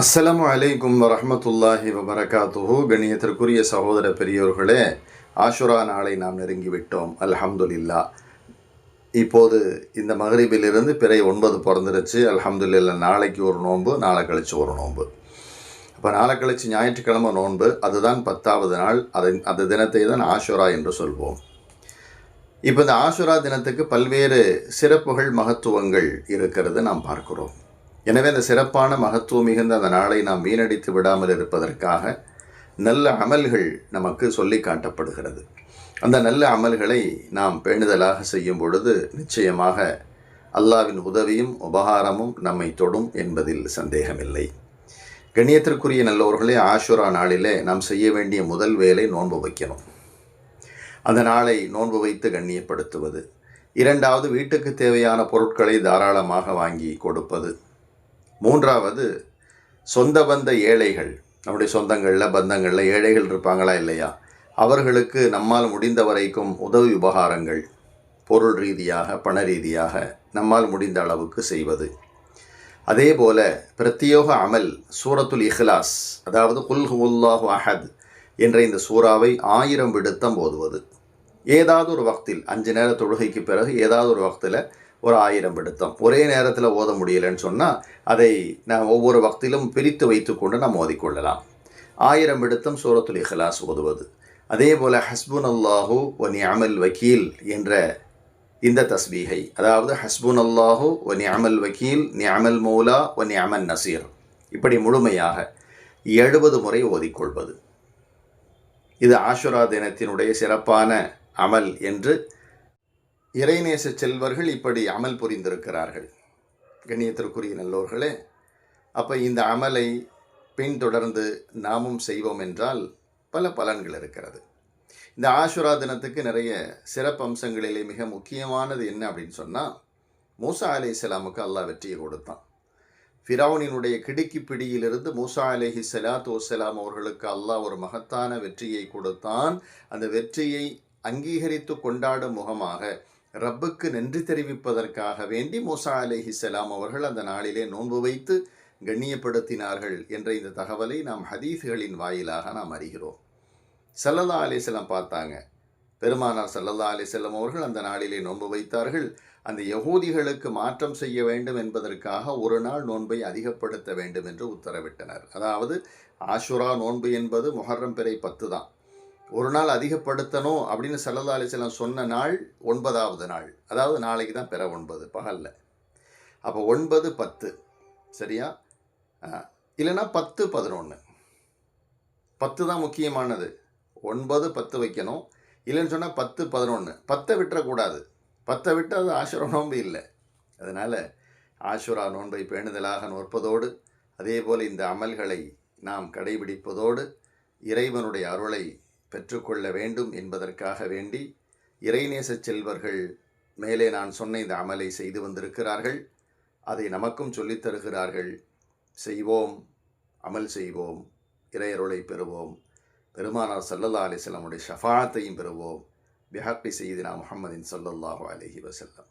அஸ்ஸலாம் அலைக்கும் வரமத்துல்லாஹி வபரகாத்துஹு. கணியத்திற்குரிய சகோதர பெரியோர்களே ஆஷுரா நாளை நாம் நெருங்கிவிட்டோம். அல்ஹம்துலில்லா இப்போது இந்த மகரிபிலிருந்து பிறை ஒன்பது பிறந்துருச்சு. அல்ஹம்துலில்லா நாளைக்கு ஒரு நோன்பு நாளை கழிச்சு ஒரு நோன்பு. அப்போ நாளை கழிச்சு ஞாயிற்றுக்கிழமை நோன்பு அதுதான் பத்தாவது நாள். அதை அந்த தினத்தை தான் ஆஷுரா என்று சொல்வோம். இப்போ இந்த ஆஷுரா தினத்துக்கு பல்வேறு சிறப்புகள் மகத்துவங்கள் இருக்கிறது நாம் பார்க்கிறோம். எனவே அந்த சிறப்பான மகத்துவம் மிகுந்த அந்த நாளை நாம் வீணடித்து விடாமல் இருப்பதற்காக நல்ல அமல்கள் நமக்கு சொல்லி காட்டப்படுகிறது. அந்த நல்ல அமல்களை நாம் பேணுதலாக செய்யும் பொழுது நிச்சயமாக அல்லாவின் உதவியும் உபகாரமும் நம்மை தொடும் என்பதில் சந்தேகமில்லை. கண்ணியத்திற்குரிய நல்லவர்களே ஆஷுரா நாளிலே நாம் செய்ய வேண்டிய முதல் வேலை நோன்பு வைக்கணும். அந்த நாளை நோன்பு வைத்து கண்ணியப்படுத்துவது. இரண்டாவது வீட்டுக்கு தேவையான பொருட்களை தாராளமாக வாங்கி கொடுப்பது. மூன்றாவது சொந்த பந்த ஏழைகள். நம்முடைய சொந்தங்களில் பந்தங்களில் ஏழைகள் இருப்பாங்களா இல்லையா? அவர்களுக்கு நம்மால் முடிந்த வரைக்கும் உதவி உபகாரங்கள் பொருள் ரீதியாக பண ரீதியாக நம்மால் முடிந்த அளவுக்கு செய்வது. அதே போல பிரத்யோக அமல் சூரத்துல் இஹ்லாஸ் அதாவது குல் ஹுல்லாஹு அஹத் என்ற இந்த சூறாவை ஆயிரம் விடுத்தம் ஓதுவது. ஏதாவது ஒரு வக்தில் அஞ்சு நேர தொழுகைக்கு பிறகு ஏதாவது ஒரு வக்தில் ஒரு ஆயிரம் விடுத்தம் ஒரே நேரத்தில் ஓத முடியலைன்னு சொன்னால் அதை நாம் ஒவ்வொரு வக்திலும் பிரித்து வைத்துக்கொண்டு நாம் ஓதிக்கொள்ளலாம். ஆயிரம் விடுத்தம் சூரத்துல் இஹ்லாஸ் ஓதுவது. அதே போல் ஹஸ்புன் அல்லாஹூ ஒ அமல் வக்கீல் என்ற இந்த தஸ்பீகை அதாவது ஹஸ்புன் அல்லாஹு ஒ நியமல் வக்கீல் நியமல் மௌலா ஒ நியமன் நசீர் இப்படி முழுமையாக எழுபது முறை ஓதிக்கொள்வது. இது ஆஷுரா தினத்தினுடைய சிறப்பான அமல் என்று இறைநேச செல்வர்கள் இப்படி அமல் புரிந்திருக்கிறார்கள். கண்ணியத்திற்குரிய நல்லோர்களே அப்போ இந்த அமலை பின்தொடர்ந்து நாமும் செய்வோம் என்றால் பல பலன்கள் இருக்கிறது. இந்த ஆஷுரா தினத்துக்கு நிறைய சிறப்பு அம்சங்களிலே மிக முக்கியமானது என்ன அப்படின்னு சொன்னால் மூசா அலி இஸ்லாமுக்கு அல்லாஹ் வெற்றியை கொடுத்தான். ஃபிரௌனினுடைய கிடுக்கி பிடியிலிருந்து மூசா அலேஹி சலாத்து வசலாம் அவர்களுக்கு அல்லாஹ் ஒரு மகத்தான வெற்றியை கொடுத்தான். அந்த வெற்றியை அங்கீகரித்து கொண்டாடும் முகமாக ரப்புக்கு நன்றி தெரிவிப்பதற்காக வேண்டி மூசா அலேஹி சலாம் அவர்கள் அந்த நாளிலே நோன்பு வைத்து கண்ணியப்படுத்தினார்கள் என்ற இந்த தகவலை நாம் ஹதீஸ்களின் வாயிலாக நாம் அறிகிறோம். சல்லல்லா அலிசல்லாம் பார்த்தாங்க. பெருமானார் சல்லல்லா அலிசல்லம் அவர்கள் அந்த நாளிலே நோன்பு வைத்தார்கள். அந்த யகூதிகளுக்கு மாற்றம் செய்ய வேண்டும் என்பதற்காக ஒரு நாள் நோன்பை அதிகப்படுத்த வேண்டும் என்று உத்தரவிட்டனர். அதாவது ஆஷுரா நோன்பு என்பது மொஹர்ரம் பிறை பத்து தான். ஒரு நாள் அதிகப்படுத்தணும் அப்படின்னு சல்லல்லா அலிசல்லாம் சொன்ன நாள் ஒன்பதாவது நாள். அதாவது நாளைக்கு தான் பிற ஒன்பது பகலில். அப்போ ஒன்பது பத்து. சரியா? இல்லைன்னா பத்து பதினொன்று பத்து தான் முக்கியமானது. ஒன்பது பத்து வைக்கணும். இல்லைன்னு சொன்னால் பத்து பதினொன்று பத்தை விட்டுறக்கூடாது. பத்தை விட்டு அது ஆசுரா நோன்பு இல்லை. அதனால் ஆசுரா நோன்பை பேணுதலாக நோற்பதோடு அதே போல் இந்த அமல்களை நாம் கடைபிடிப்பதோடு இறைவனுடைய அருளை பெற்றுக்கொள்ள வேண்டும் என்பதற்காக வேண்டி இறைநேச செல்வர்கள் மேலே நான் சொன்ன இந்த அமலை செய்து வந்திருக்கிறார்கள். அதை நமக்கும் சொல்லித் தருகிறார்கள். செய்வோம் அமல் செய்வோம் இறையருளை பெறுவோம். பெருமானார் சல்லல்லா அலிஸ்லாமுடைய ஷஃபாத்தையும் பெறுவோம். பிஹாப்பி செய்தினா முகமதின் சல்லல்லாஹு அலஹி வசல்லம்